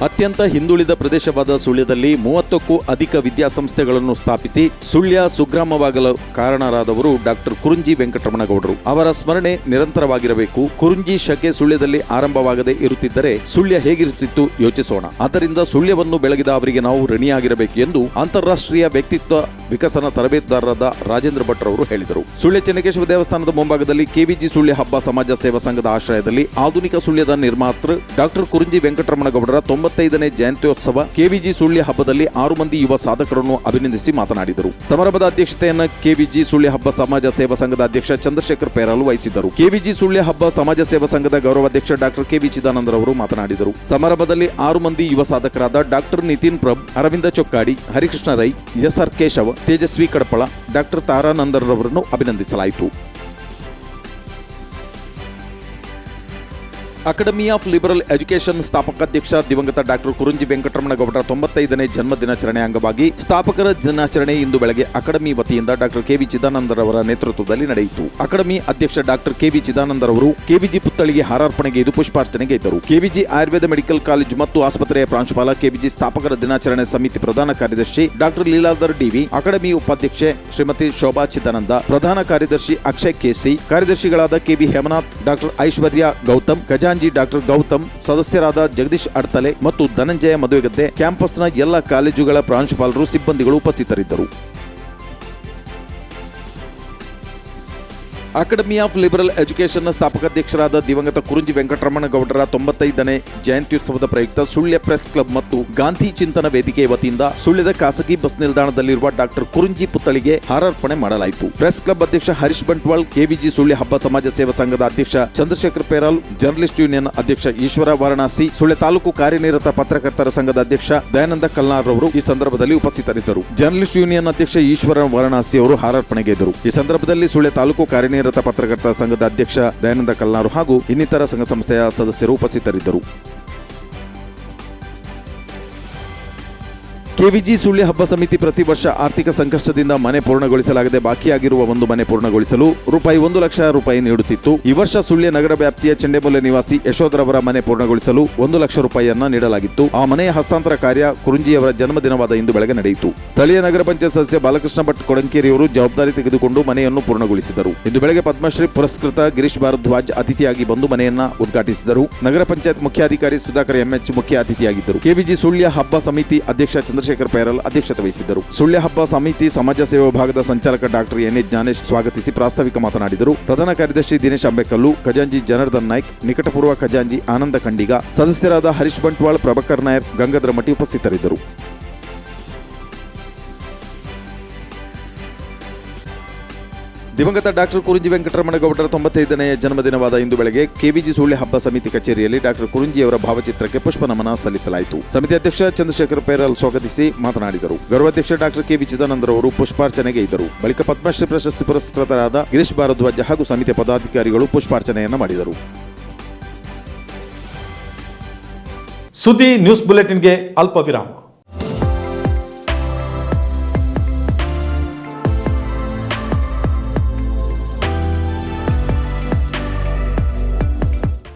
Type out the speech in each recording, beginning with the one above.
ಅತ್ಯಂತ ಹಿಂದುಳಿದ ಪ್ರದೇಶವಾದ ಸುಳ್ಯದಲ್ಲಿ ಮೂವತ್ತಕ್ಕೂ ಅಧಿಕ ವಿದ್ಯಾಸಂಸ್ಥೆಗಳನ್ನು ಸ್ಥಾಪಿಸಿ ಸುಳ್ಯ ಸುಗ್ರಾಮವಾಗಲು ಕಾರಣರಾದವರು ಡಾಕ್ಟರ್ ಕುರುಂಜಿ ವೆಂಕಟರಮಣಗೌಡರು. ಅವರ ಸ್ಮರಣೆ ನಿರಂತರವಾಗಿರಬೇಕು. ಕುರುಂಜಿ ಶಕೆ ಸುಳ್ಯದಲ್ಲಿ ಆರಂಭವಾಗದೆ ಇರುತ್ತಿದ್ದರೆ ಸುಳ್ಯ ಹೇಗಿರುತ್ತಿತ್ತು ಯೋಚಿಸೋಣ. ಆದ್ದರಿಂದ ಸುಳ್ಯವನ್ನು ಬೆಳಗಿದ ಅವರಿಗೆ ನಾವು ಋಣಿಯಾಗಿರಬೇಕು ಎಂದು ಅಂತಾರಾಷ್ಟ್ರೀಯ ವ್ಯಕ್ತಿತ್ವ ವಿಕಸನ ತರಬೇತುದಾರರಾದ ರಾಜೇಂದ್ರ ಭಟ್ ಅವರು ಹೇಳಿದರು. ಸುಳ್ಯ ಚೆನ್ನಕೇಶವ ದೇವಸ್ಥಾನದ ಮುಂಭಾಗದಲ್ಲಿ ಕೆವಿಜಿ ಸುಳ್ಯ ಹಬ್ಬ ಸಮಾಜ ಸೇವಾ ಸಂಘದ ಆಶ್ರಯದಲ್ಲಿ ಆಧುನಿಕ ಸುಳ್ಯದ ನಿರ್ಮಾತೃ ಡಾಕ್ಟರ್ ಕುರುಂಜಿ ವೆಂಕಟರಮಣಗೌಡರ ತೊಂಬತ್ತೈದನೇ ಜಯಂತ್ಯೋತ್ಸವ ಕೆವಿಜಿ ಸುಳ್ಯ ಹಬ್ಬದಲ್ಲಿ ಆರು ಮಂದಿ ಯುವ ಸಾಧಕರನ್ನು ಅಭಿನಂದಿಸಿ ಮಾತನಾಡಿದರು. ಸಮಾರಂಭದ ಅಧ್ಯಕ್ಷತೆಯನ್ನು ಕೆವಿಜಿ ಸುಳ್ಯ ಹಬ್ಬ ಸಮಾಜ ಸೇವಾ ಸಂಘದ ಅಧ್ಯಕ್ಷ ಚಂದ್ರಶೇಖರ್ ಪೇರಾಲು ವಹಿಸಿದ್ದರು. ಕೆವಿಜಿ ಸುಳ್ಯ ಹಬ್ಬ ಸಮಾಜ ಸೇವಾ ಸಂಘದ ಗೌರವಾಧ್ಯಕ್ಷ ಡಾಕ್ಟರ್ ಕೆವಿ ಚಿದಾನಂದರವರು ಮಾತನಾಡಿದರು. ಸಮಾರಂಭದಲ್ಲಿ ಆರು ಮಂದಿ ಯುವ ಸಾಧಕರಾದ doctor Nitin Prabh, Aravinda Chokkadi, Harikrishna Rai, S R Keshava, Tejaswi Kadapala doctor ತಾರಾನಂದರವರನ್ನು ಅಭಿನಂದಿಸಲಾಯಿತು. ಅಕಾಡೆಮಿ ಆಫ್ ಲಿಬರಲ್ ಎಜುಕೇಷನ್ ಸ್ಥಾಪಕಾಧ್ಯಕ್ಷ ದಿವಂಗತ ಡಾಕ್ಟರ್ ಕುರುಂಜಿ ವೆಂಕಟರಮಣಗೌಡರ ತೊಂಬತ್ತೈದನೇ ಜನ್ಮ ದಿನಾಚರಣೆ ಅಂಗವಾಗಿ ಸ್ಥಾಪಕರ ದಿನಾಚರಣೆ ಇಂದು ಬೆಳಗ್ಗೆ ಅಕಾಡೆಮಿ ವತಿಯಿಂದ ಡಾಕ್ಟರ್ ಕೆವಿ ಚಿದಾನಂದರವರ ನೇತೃತ್ವದಲ್ಲಿ ನಡೆಯಿತು. ಅಕಾಡೆಮಿ ಅಧ್ಯಕ್ಷ ಡಾಕ್ಟರ್ ಕೆವಿ ಚಿದಾನಂದರವರು ಕೆವಿಜಿ ಪುತ್ಥಳಿಗೆ ಹಾರಾರ್ಪಣೆಗೆ ಇದು ಪುಷ್ಪಾರ್ಚನೆಗೆ ಇದ್ದರು. ಕೆವಿಜಿ ಆಯುರ್ವೇದ ಮೆಡಿಕಲ್ ಕಾಲೇಜು ಮತ್ತು ಆಸ್ಪತ್ರೆಯ ಪ್ರಾಂಶುಪಾಲ ಕೆವಿಜಿ ಸ್ಥಾಪಕರ ದಿನಾಚರಣೆ ಸಮಿತಿ ಪ್ರಧಾನ ಕಾರ್ಯದರ್ಶಿ ಡಾಕ್ಟರ್ ಲೀಲಾಧರ್ ಡಿವಿ ಅಕಾಡೆಮಿ ಉಪಾಧ್ಯಕ್ಷೆ ಶ್ರೀಮತಿ ಶೋಭಾ ಚಿದಾನಂದ, ಪ್ರಧಾನ ಕಾರ್ಯದರ್ಶಿ ಅಕ್ಷಯ್ ಕೆಸಿ ಕಾರ್ಯದರ್ಶಿಗಳಾದ ಕೆವಿ ಹೇಮನಾಥ್, ಡಾಕ್ಟರ್ ಐಶ್ವರ್ಯ ಗೌತಮ್ ಖಜಾಂಜಿ ಡಾಕ್ಟರ್ ಗೌತಮ್, ಸದಸ್ಯರಾದ ಜಗದೀಶ್ ಅಡ್ತಲೆ ಮತ್ತು ಧನಂಜಯ ಮದುವೆಗದ್ದೆ ಕ್ಯಾಂಪಸ್ನ ಎಲ್ಲ ಕಾಲೇಜುಗಳ ಪ್ರಾಂಶುಪಾಲರು, ಸಿಬ್ಬಂದಿಗಳು ಉಪಸ್ಥಿತರಿದ್ದರು. ಅಕಾಡೆಮಿ ಆಫ್ ಲಿಬರಲ್ ಎಜುಕೇಷನ್ನ ಸ್ಥಾಪಕಾಧ್ಯಕ್ಷರಾದ ದಿವಂಗತ ಕುರುಂಜಿ ವೆಂಕಟರಮಣ ಗೌಡರ ತೊಂಬತ್ತೈದನೇ ಜಯಂತ್ಯುತ್ಸವದ ಪ್ರಯುಕ್ತ ಸುಳ್ಯ ಪ್ರೆಸ್ ಕ್ಲಬ್ ಮತ್ತು ಗಾಂಧಿ ಚಿಂತನ ವೇದಿಕೆ ವತಿಯಿಂದ ಸುಳ್ಯದ ಖಾಸಗಿ ಬಸ್ ನಿಲ್ದಾಣದಲ್ಲಿರುವ ಡಾಕ್ಟರ್ ಕುರುಂಜಿ ಪುತ್ಥಳಿಗೆ ಹಾರಾರ್ಪಣೆ ಮಾಡಲಾಯಿತು. ಪ್ರೆಸ್ ಕ್ಲಬ್ ಅಧ್ಯಕ್ಷ ಹರೀಶ್ ಬಂಟ್ವಾಳ್, ಕೆವಿಜಿ ಸುಳ್ಯ ಹಬ್ಬ ಸಮಾಜ ಸೇವಾ ಸಂಘದ ಅಧ್ಯಕ್ಷ ಚಂದ್ರಶೇಖರ್ ಪೇರಾಲ್, ಜರ್ನಲಿಸ್ಟ್ ಯೂನಿಯನ್ ಅಧ್ಯಕ್ಷ ಈಶ್ವರ ವಾರಣಾಸಿ, ಸುಳ್ಯ ತಾಲೂಕು ಕಾರ್ಯನಿರತ ಪತ್ರಕರ್ತರ ಸಂಘದ ಅಧ್ಯಕ್ಷ ದಯಾನಂದ ಕಲ್ನಾರ್ ಅವರು ಈ ಸಂದರ್ಭದಲ್ಲಿ ಉಪಸ್ಥಿತರಿದ್ದರು. ಜರ್ನಲಿಸ್ಟ್ ಯೂನಿಯನ್ ಅಧ್ಯಕ್ಷ ಈಶ್ವರ ವಾರಣಾಸಿ ಅವರು ಹಾರಾರ್ಪಣೆಗೆ ಇದ್ದರು ಈ ಸಂದರ್ಭದಲ್ಲಿ ಸುಳ್ಯ ತಾಲೂಕು ಕಾರ್ಯನಿರತ ಪತ್ರಕರ್ತರ ಸಂಘದ ಅಧ್ಯಕ್ಷ ದಯಾನಂದ ಕಲ್ನಾರು ಹಾಗೂ ಇನ್ನಿತರ ಸಂಘ ಸಂಸ್ಥೆಯ ಸದಸ್ಯರು ಉಪಸ್ಥಿತರಿದ್ದರು. ಕೆವಿಜಿ ಸುಳ್ಳಿ ಹಬ್ಬ ಸಮಿತಿ ಪ್ರತಿ ವರ್ಷ ಆರ್ಥಿಕ ಸಂಕಷ್ಟದಿಂದ ಮನೆ ಪೂರ್ಣಗೊಳಿಸಲಾಗದೆ ಬಾಕಿಯಾಗಿರುವ ಒಂದು ಮನೆ ಪೂರ್ಣಗೊಳಿಸಲು ರೂಪಾಯಿ ಒಂದು ಲಕ್ಷ ರೂಪಾಯಿ ನೀಡುತ್ತಿತ್ತು. ಈ ವರ್ಷ ಸುಳ್ಯ ನಗರ ವ್ಯಾಪ್ತಿಯ ಚೆಂಡೆಮೂಲೆ ನಿವಾಸಿ ಯಶೋಧರವರ ಮನೆ ಪೂರ್ಣಗೊಳಿಸಲು ಒಂದು ಲಕ್ಷ ರೂಪಾಯಿಯನ್ನ ನೀಡಲಾಗಿತ್ತು. ಆ ಮನೆಯ ಹಸ್ತಾಂತರ ಕಾರ್ಯ ಕುರುಂಜಿಯವರ ಜನ್ಮದಿನವಾದ ಇಂದು ಬೆಳಗ್ಗೆ ನಡೆಯಿತು. ಸ್ಥಳೀಯ ನಗರ ಪಂಚಾಯತ್ ಸದಸ್ಯ ಬಾಲಕೃಷ್ಣ ಭಟ್ ಕೊಡಂಕೇರಿಯವರು ಜವಾಬ್ದಾರಿ ತೆಗೆದುಕೊಂಡು ಮನೆಯನ್ನು ಪೂರ್ಣಗೊಳಿಸಿದರು. ಇಂದು ಬೆಳಗ್ಗೆ ಪದ್ಮಶ್ರೀ ಪುರಸ್ಕೃತ ಗಿರೀಶ್ ಭಾರದ್ವಾಜ್ ಅತಿಥಿಯಾಗಿ ಬಂದು ಮನೆಯನ್ನ ಉದ್ಘಾಟಿಸಿದರು. ನಗರ ಪಂಚಾಯತ್ ಮುಖ್ಯಾಧಿಕಾರಿ ಸುಧಾಕರ್ ಎಂಎಚ್ ಮುಖ್ಯ ಅತಿಥಿಯಾಗಿದ್ದರು. ಕೆವಿಜಿ ಸುಳ್ಯ ಹಬ್ಬ ಸಮಿತಿ ಅಧ್ಯಕ್ಷ ಚಂದ್ರಶೇಖರ್ ಪೈರಲ್ ಅಧ್ಯಕ್ಷತೆ ವಹಿಸಿದ್ದರು. ಸುಳ್ಯ ಹಬ್ಬ ಸಮಿತಿ ಸಮಾಜ ಸೇವಾ ವಿಭಾಗದ ಸಂಚಾಲಕ ಡಾಕ್ಟರ್ ಎನ್ ಎ ಜ್ಞಾನೇಶ್ ಸ್ವಾಗತಿಸಿ ಪ್ರಾಸ್ತಾವಿಕ ಮಾತನಾಡಿದರು. ಪ್ರಧಾನ ಕಾರ್ಯದರ್ಶಿ ದಿನೇಶ್ ಅಂಬೇಕಲ್ಲು, ಖಜಾಂಜಿ ಜನಾರ್ದನ್ ನಾಯ್ಕ್, ನಿಕಟಪೂರ್ವ ಖಜಾಂಜಿ ಆನಂದ ಖಂಡಿಗ, ಸದಸ್ಯರಾದ ಹರೀಶ್ ಬಂಟ್ವಾಳ್, ಪ್ರಭಾಕರ್ ನಾಯರ್, ಗಂಗಾಧರ ಮಠಿ ಉಪಸ್ಥಿತರಿದ್ದರು. ದಿವಂಗತ ಡಾಕ್ಟರ್ ಕುರುಂಜಿ ವೆಂಕಟರಮಣಗೌಡರ ತೊಂಬತ್ತೈದನೆಯ ಜನ್ಮದಿನವಾದ ಇಂದು ಬೆಳಗ್ಗೆ ಕೆವಿಜಿ ಸುಳ್ಳಿ ಹಬ್ಬ ಸಮಿತಿ ಕಚೇರಿಯಲ್ಲಿ ಡಾಕ್ಟರ್ ಕುರುಂಜಿಯವರ ಭಾವಚಿತ್ರಕ್ಕೆ ಪುಷ್ಪ ನಮನ ಸಲ್ಲಿಸಲಾಯಿತು. ಸಮಿತಿ ಅಧ್ಯಕ್ಷ ಚಂದ್ರಶೇಖರ್ ಪೇರಲ್ ಸ್ವಾಗತಿಸಿ ಮಾತನಾಡಿದರು. ಗೌರವಾಧ್ಯಕ್ಷ ಡಾಕ್ಟರ್ ಕೆವಿ ಚಿದಾನಂದರವರು ಪುಷ್ಪಾರ್ಚನೆಗೆ ಇದ್ದರು. ಬಳಿಕ ಪದ್ಮಶ್ರೀ ಪ್ರಶಸ್ತಿ ಪುರಸ್ಕೃತರಾದ ಗಿರೀಶ್ ಭಾರದ್ವಾಜ ಹಾಗೂ ಸಮಿತಿಯ ಪದಾಧಿಕಾರಿಗಳು ಪುಷ್ಪಾರ್ಚನೆಯನ್ನು ಮಾಡಿದರು. ಸುದ್ದಿ ನ್ಯೂಸ್ ಬುಲೆಟಿನ್ಗೆ ಅಲ್ಪ ವಿರಾಮ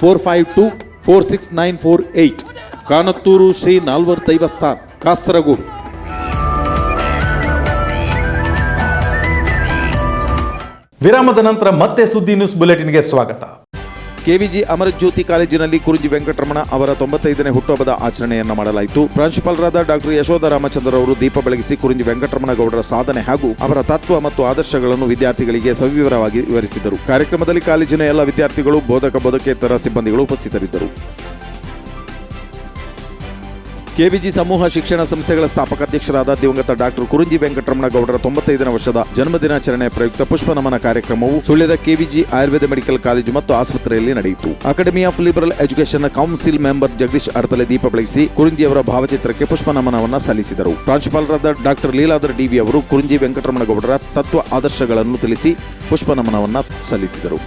four five two four six nine four eight Kanathur Shri Nalvar ದೈವಸ್ಥಾನ, Kasaragod. ವಿರಾಮದ ನಂತರ ಮತ್ತೆ ಸುದ್ದಿ ನ್ಯೂಸ್ ಬುಲೆಟಿನ್ಗೆ ಸ್ವಾಗತ. ಕೆವಿಜಿ ಅಮರಜ್ಯೋತಿ ಕಾಲೇಜಿನಲ್ಲಿ ಕುರುಜಿ ವೆಂಕಟರಮಣ ಅವರ ತೊಂಬತ್ತೈದನೇ ಹುಟ್ಟುಹಬ್ಬದ ಆಚರಣೆಯನ್ನು ಮಾಡಲಾಯಿತು. ಪ್ರಾಂಶುಪಾಲರಾದ ಡಾಕ್ಟರ್ ಯಶೋಧ ರಾಮಚಂದ್ರ ಅವರು ದೀಪ ಬೆಳಗಿಸಿ ಕುರುಂಜಿ ವೆಂಕಟರಮಣ ಗೌಡರ ಸಾಧನೆ ಹಾಗೂ ಅವರ ತತ್ವ ಮತ್ತು ಆದರ್ಶಗಳನ್ನು ವಿದ್ಯಾರ್ಥಿಗಳಿಗೆ ಸವಿವರವಾಗಿ ವಿವರಿಸಿದರು. ಕಾರ್ಯಕ್ರಮದಲ್ಲಿ ಕಾಲೇಜಿನ ಎಲ್ಲ ವಿದ್ಯಾರ್ಥಿಗಳು, ಬೋಧಕ ಬೋಧಕೇತರ ಸಿಬ್ಬಂದಿಗಳು ಉಪಸ್ಥಿತರಿದ್ದರು. ಕೆವಿಜಿ ಸಮೂಹ ಶಿಕ್ಷಣ ಸಂಸ್ಥೆಗಳ ಸ್ಥಾಪಕ ಅಧ್ಯಕ್ಷರಾದ ದಿವಂಗತ ಡಾಕ್ಟರ್ ಕುರುಂಜಿ ವೆಂಕಟರಮಣ ಗೌಡರ ತೊಂಬತ್ತೈದನೇ ವರ್ಷದ ಜನ್ಮದಿನಾಚರಣೆ ಪ್ರಯುಕ್ತ ಪುಷ್ಪ ನಮನ ಕಾರ್ಯಕ್ರಮವು ಸುಳ್ಯದ ಕೆವಿಜಿ ಆಯುರ್ವೇದ ಮೆಡಿಕಲ್ ಕಾಲೇಜು ಮತ್ತು ಆಸ್ಪತ್ರೆಯಲ್ಲಿ ನಡೆಯಿತು. Academy of liberal education council member Jagadish Adatale ದೀಪ ಬೆಳಗಿಸಿ ಕುರುಂಜಿ ಅವರ ಭಾವಚಿತ್ರಕ್ಕೆ ಪುಷ್ಪ ನಮನವನ್ನು ಸಲ್ಲಿಸಿದರು. ಪ್ರಾಂಶುಪಾಲರಾದ ಡಾಕ್ಟರ್ ಲೀಲಾಧರ್ ಡಿವಿ ಅವರು ಕುರುಂಜಿ ವೆಂಕಟರಮಣ ಗೌಡರ ತತ್ವ ಆದರ್ಶಗಳನ್ನು ತಿಳಿಸಿ ಪುಷ್ಪ ನಮನವನ್ನು ಸಲ್ಲಿಸಿದರು.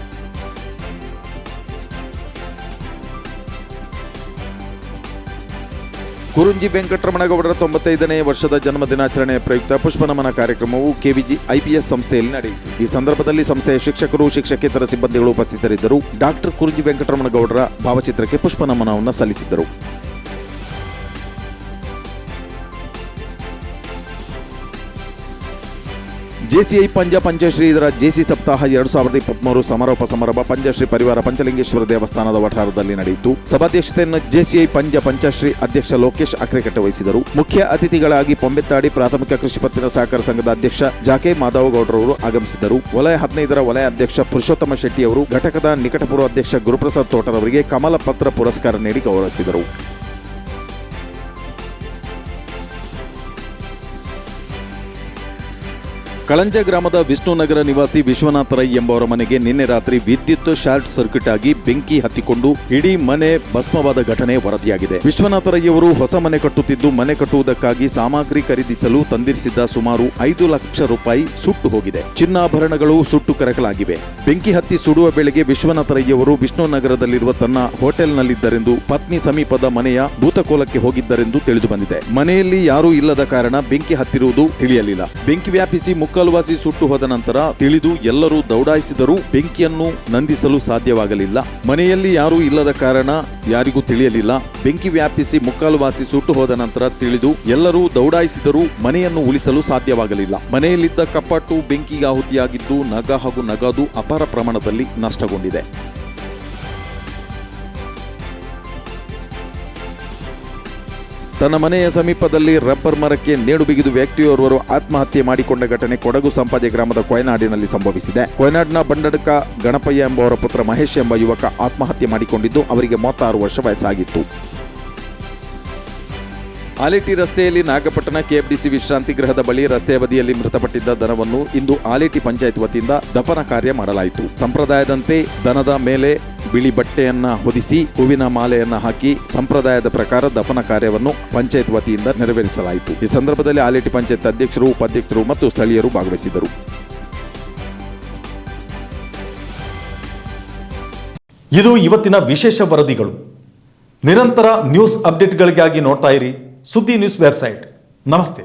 ಕುರುಂಜಿ ವೆಂಕಟರಮಣಗೌಡರ ತೊಂಬತ್ತೈದನೇ ವರ್ಷದ ಜನ್ಮ ದಿನಾಚರಣೆ ಪ್ರಯುಕ್ತ ಪುಷ್ಪನಮನ ಕಾರ್ಯಕ್ರಮವು ಕೆವಿಜಿ ಐಪಿಎಸ್ ಸಂಸ್ಥೆಯಲ್ಲಿ ನಡೆಯಿತು. ಈ ಸಂದರ್ಭದಲ್ಲಿ ಸಂಸ್ಥೆಯ ಶಿಕ್ಷಕರು, ಶಿಕ್ಷಕೇತರ ಸಿಬ್ಬಂದಿಗಳು ಉಪಸ್ಥಿತರಿದ್ದರು. ಡಾಕ್ಟರ್ ಕುರುಂಜಿ ವೆಂಕಟರಮಣಗೌಡರ ಭಾವಚಿತ್ರಕ್ಕೆ ಪುಷ್ಪನಮನವನ್ನು ಸಲ್ಲಿಸಿದರು ಜೆಸಿಐ ಪಂಜ ಪಂಚಶ್ರೀ ಇದರ ಜೆಸಿ ಸಪ್ತಾಹ ಎರಡು ಸಾವಿರದ ಇಪ್ಪತ್ಮೂರು ಸಮಾರೋಪ ಸಮಾರಂಭ ಪಂಚಶ್ರೀ ಪರಿವಾರ ಪಂಚಲಿಂಗೇಶ್ವರ ದೇವಸ್ಥಾನದ ವಠಾರದಲ್ಲಿ ನಡೆಯಿತು. ಸಭಾಧ್ಯಕ್ಷತೆಯನ್ನು ಜೆಸಿಐ ಪಂಜ ಪಂಚಶ್ರೀ ಅಧ್ಯಕ್ಷ ಲೋಕೇಶ್ ಅಕ್ರೆಕಟ್ಟೆ ವಹಿಸಿದರು. ಮುಖ್ಯ ಅತಿಥಿಗಳಾಗಿ ಪೊಂಬೆತ್ತಾಡಿ ಪ್ರಾಥಮಿಕ ಕೃಷಿ ಪತ್ತಿನ ಸಹಕಾರ ಸಂಘದ ಅಧ್ಯಕ್ಷ ಜಾಕೆ ಮಾಧವಗೌಡರವರು ಆಗಮಿಸಿದರು ವಲಯ ಹದಿನೈದರ ವಲಯ ಅಧ್ಯಕ್ಷ ಪುರುಷೋತ್ತಮ ಶೆಟ್ಟಿ ಅವರು ಘಟಕದ ನಿಕಟಪೂರ್ವ ಅಧ್ಯಕ್ಷ ಗುರುಪ್ರಸಾದ್ ತೋಟರವರಿಗೆ ಕಮಲ ಪತ್ರ ಪುರಸ್ಕಾರ ನೀಡಿ ಗೌರವಿಸಿದರು. ಕಳಂಜ ಗ್ರಾಮದ ವಿಷ್ಣುನಗರ ನಿವಾಸಿ ವಿಶ್ವನಾಥ ರೈ ಎಂಬವರ ಮನೆಗೆ ನಿನ್ನೆ ರಾತ್ರಿ ವಿದ್ಯುತ್ ಶಾರ್ಟ್ ಸರ್ಕ್ಯೂಟ್ ಆಗಿ ಬೆಂಕಿ ಹತ್ತಿಕೊಂಡು ಇಡೀ ಮನೆ ಭಸ್ಮವಾದ ಘಟನೆ ವರದಿಯಾಗಿದೆ. ವಿಶ್ವನಾಥ ರೈ ಅವರು ಹೊಸ ಮನೆ ಕಟ್ಟುತ್ತಿದ್ದು ಮನೆ ಕಟ್ಟುವುದಕ್ಕಾಗಿ ಸಾಮಗ್ರಿ ಖರೀದಿಸಲು ತಂದಿರಿಸಿದ್ದ ಸುಮಾರು ಐದು ಲಕ್ಷ ರೂಪಾಯಿ ಸುಟ್ಟು ಹೋಗಿದೆ. ಚಿನ್ನಾಭರಣಗಳು ಸುಟ್ಟು ಕರಕಲಾಗಿವೆ. ಬೆಂಕಿ ಹತ್ತಿ ಸುಡುವ ವೇಳೆಗೆ ವಿಶ್ವನಾಥ ರೈ ಅವರು ವಿಷ್ಣುನಗರದಲ್ಲಿರುವ ತನ್ನ ಹೋಟೆಲ್ನಲ್ಲಿದ್ದರೆಂದು ಪತ್ನಿ ಸಮೀಪದ ಮನೆಯ ಭೂತಕೋಲಕ್ಕೆ ಹೋಗಿದ್ದರೆಂದು ತಿಳಿದುಬಂದಿದೆ. ಮನೆಯಲ್ಲಿ ಯಾರೂ ಇಲ್ಲದ ಕಾರಣ ಬೆಂಕಿ ಹತ್ತಿರುವುದು ತಿಳಿಯಲಿಲ್ಲ. ಬೆಂಕಿ ವ್ಯಾಪಿಸಿ ಮುಕ್ಕಲ್ವಾಸಿ ಸುಟ್ಟು ಹೋದ ನಂತರ ತಿಳಿದು ಎಲ್ಲರೂ ದೌಡಾಯಿಸಿದರೂ ಬೆಂಕಿಯನ್ನು ನಂದಿಸಲು ಸಾಧ್ಯವಾಗಲಿಲ್ಲ. ಮನೆಯಲ್ಲಿ ಯಾರೂ ಇಲ್ಲದ ಕಾರಣ ಯಾರಿಗೂ ತಿಳಿಯಲಿಲ್ಲ. ಬೆಂಕಿ ವ್ಯಾಪಿಸಿ ಮುಕ್ಕಾಲುವಾಸಿ ಸುಟ್ಟು ಹೋದ ನಂತರ ತಿಳಿದು ಎಲ್ಲರೂ ದೌಡಾಯಿಸಿದರೂ ಮನೆಯನ್ನು ಉಳಿಸಲು ಸಾಧ್ಯವಾಗಲಿಲ್ಲ. ಮನೆಯಲ್ಲಿದ್ದ ಕಪ್ಪಟ್ಟು ಬೆಂಕಿಗೆ ಆಹುತಿಯಾಗಿದ್ದು ನಗ ಹಾಗೂ ನಗದು ಅಪಾರ ಪ್ರಮಾಣದಲ್ಲಿ ನಷ್ಟಗೊಂಡಿದೆ. ತನ್ನ ಮನೆಯ ಸಮೀಪದಲ್ಲಿ ರಬ್ಬರ್ ಮರಕ್ಕೆ ನೇಡು ಬಿಗಿದು ವ್ಯಕ್ತಿಯೋರ್ವರು ಆತ್ಮಹತ್ಯೆ ಮಾಡಿಕೊಂಡ ಘಟನೆ ಕೊಡಗು ಸಂಪಾದೆ ಗ್ರಾಮದ ಕೊಯನಾಡಿನಲ್ಲಿ ಸಂಭವಿಸಿದೆ. ಕೊಯನಾಡ್ನ ಬಂಡಡಕ ಗಣಪಯ್ಯ ಎಂಬವರ ಪುತ್ರ ಮಹೇಶ್ ಎಂಬ ಯುವಕ ಆತ್ಮಹತ್ಯೆ ಮಾಡಿಕೊಂಡಿದ್ದು, ಅವರಿಗೆ ಮೂವತ್ತಾರು ವರ್ಷ ವಯಸ್ಸಾಗಿತ್ತು. ಆಲೇಟಿ ರಸ್ತೆಯಲ್ಲಿ ನಾಗಪಟ್ಟಣ ಕೆಎಫ್ಡಿಸಿ ವಿಶ್ರಾಂತಿ ಗೃಹದ ಬಳಿ ರಸ್ತೆಯ ಬದಿಯಲ್ಲಿ ಮೃತಪಟ್ಟಿದ್ದ ದನವನ್ನು ಇಂದು ಆಲೇಟಿ ಪಂಚಾಯತ್ ವತಿಯಿಂದ ದಫನ ಕಾರ್ಯ ಮಾಡಲಾಯಿತು. ಸಂಪ್ರದಾಯದಂತೆ ದನದ ಮೇಲೆ ಬಿಳಿ ಬಟ್ಟೆಯನ್ನ ಹೊದಿಸಿ ಹೂವಿನ ಮಾಲೆಯನ್ನ ಹಾಕಿ ಸಂಪ್ರದಾಯದ ಪ್ರಕಾರ ದಫನ ಕಾರ್ಯವನ್ನು ಪಂಚಾಯತ್ ವತಿಯಿಂದ ನೆರವೇರಿಸಲಾಯಿತು. ಈ ಸಂದರ್ಭದಲ್ಲಿ ಆಲೇಟಿ ಪಂಚಾಯತ್ ಅಧ್ಯಕ್ಷರು, ಉಪಾಧ್ಯಕ್ಷರು ಮತ್ತು ಸ್ಥಳೀಯರು ಭಾಗವಹಿಸಿದರು ಇದು ಇವತ್ತಿನ ವಿಶೇಷ ವರದಿಗಳು. ನಿರಂತರ ನ್ಯೂಸ್ ಅಪ್ಡೇಟ್ಗಳಿಗಾಗಿ ನೋಡ್ತಾ ಇರಿ. ಸುದ್ದಿ ನ್ಯೂಸ್ ವೆಬ್ಸೈಟ್ ನಮಸ್ತೆ